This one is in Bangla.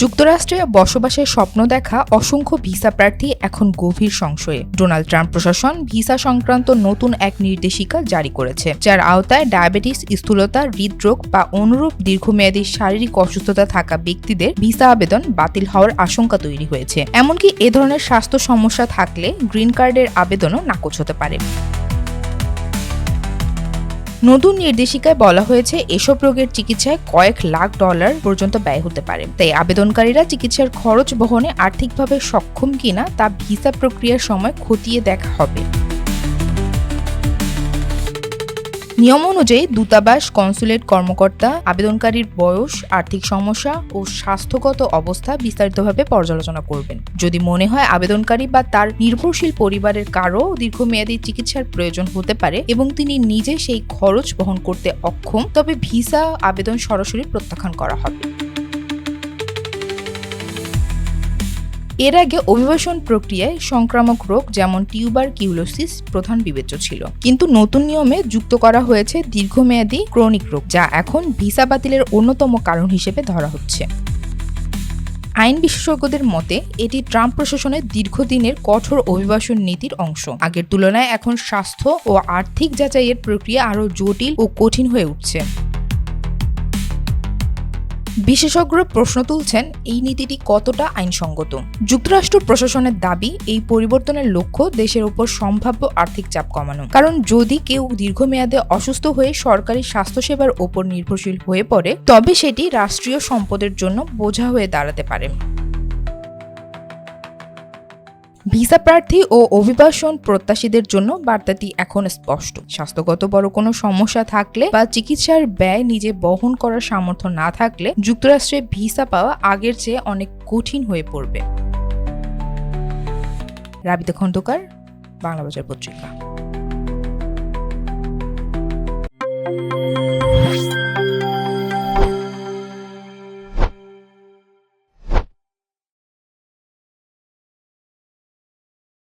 যুক্তরাষ্ট্রে বসবাসের স্বপ্ন দেখা অসংখ্য ভিসা প্রার্থী এখন গভীর সংশয়ে। ডোনাল্ড ট্রাম্প প্রশাসন ভিসা সংক্রান্ত নতুন এক নির্দেশিকা জারি করেছে, যার আওতায় ডায়াবেটিস, স্থূলতা, হৃদরোগ বা অনুরূপ দীর্ঘমেয়াদী শারীরিক অসুস্থতা থাকা ব্যক্তিদের ভিসা আবেদন বাতিল হওয়ার আশঙ্কা তৈরি হয়েছে। এমনকি এ ধরনের স্বাস্থ্য সমস্যা থাকলে গ্রিন কার্ডের আবেদনও নাকচ হতে পারে। নতুন নির্দেশিকায় বলা হয়েছে, এসব রোগের চিকিৎসায় কয়েক লাখ ডলার পর্যন্ত ব্যয় হতে পারে। তাই আবেদনকারীরা চিকিৎসার খরচ বহনে আর্থিকভাবে সক্ষম কিনা তা ভিসা প্রক্রিয়ার সময় খতিয়ে দেখা হবে। নিয়ম অনুযায়ী দূতাবাস, কনসুলেট কর্মকর্তা, আবেদনকারীর বয়স, আর্থিক সমস্যা ও স্বাস্থ্যগত অবস্থা বিস্তারিতভাবে পর্যালোচনা করবেন। যদি মনে হয় আবেদনকারী বা তার নির্ভরশীল পরিবারের কারও দীর্ঘমেয়াদী চিকিৎসার প্রয়োজন হতে পারে এবং তিনি নিজে সেই খরচ বহন করতে অক্ষম, তবে ভিসা আবেদন সরাসরি প্রত্যাখ্যান করা হবে। এর আগে অভিবাসন প্রক্রিয়ায় সংক্রামক রোগ যেমন টিউবার কিউলোসিস প্রধান বিবেচ্য ছিল। কিন্তু নতুন নিয়মে যুক্ত করা হয়েছে দীর্ঘমেয়াদী ক্রনিক রোগ, যা এখন ভিসা বাতিলের অন্যতম কারণ হিসেবে ধরা হচ্ছে। আইন বিশেষজ্ঞদের মতে, এটি ট্রাম্প প্রশাসনের দীর্ঘদিনের কঠোর অভিবাসন নীতির অংশ। আগের তুলনায় এখন স্বাস্থ্য ও আর্থিক যাচাইয়ের প্রক্রিয়া আরও জটিল ও কঠিন হয়ে উঠছে। বিশেষজ্ঞরা প্রশ্ন তুলছেন, এই নীতিটি কতটা আইনসঙ্গত? যুক্তরাষ্ট্র প্রশাসনের দাবি, এই পরিবর্তনের লক্ষ্য দেশের উপর সম্ভাব্য আর্থিক চাপ কমানো। কারণ যদি কেউ দীর্ঘমেয়াদে অসুস্থ হয়ে সরকারি স্বাস্থ্যসেবার ওপর নির্ভরশীল হয়ে পড়ে, তবে সেটি রাষ্ট্রীয় সম্পদের জন্য বোঝা হয়ে দাঁড়াতে পারে। ভিসা প্রার্থী ও অভিবাসন প্রত্যাশীদের জন্য বার্তাটি এখন স্পষ্ট। স্বাস্থ্যগত বড় কোনো সমস্যা থাকলে বা চিকিৎসার ব্যয় নিজে বহন করার সামর্থ্য না থাকলে যুক্তরাষ্ট্রে ভিসা পাওয়া আগের চেয়ে অনেক কঠিন হয়ে পড়বে। রাবিতা খন্দকার বাংলা বাজার পত্রিকা।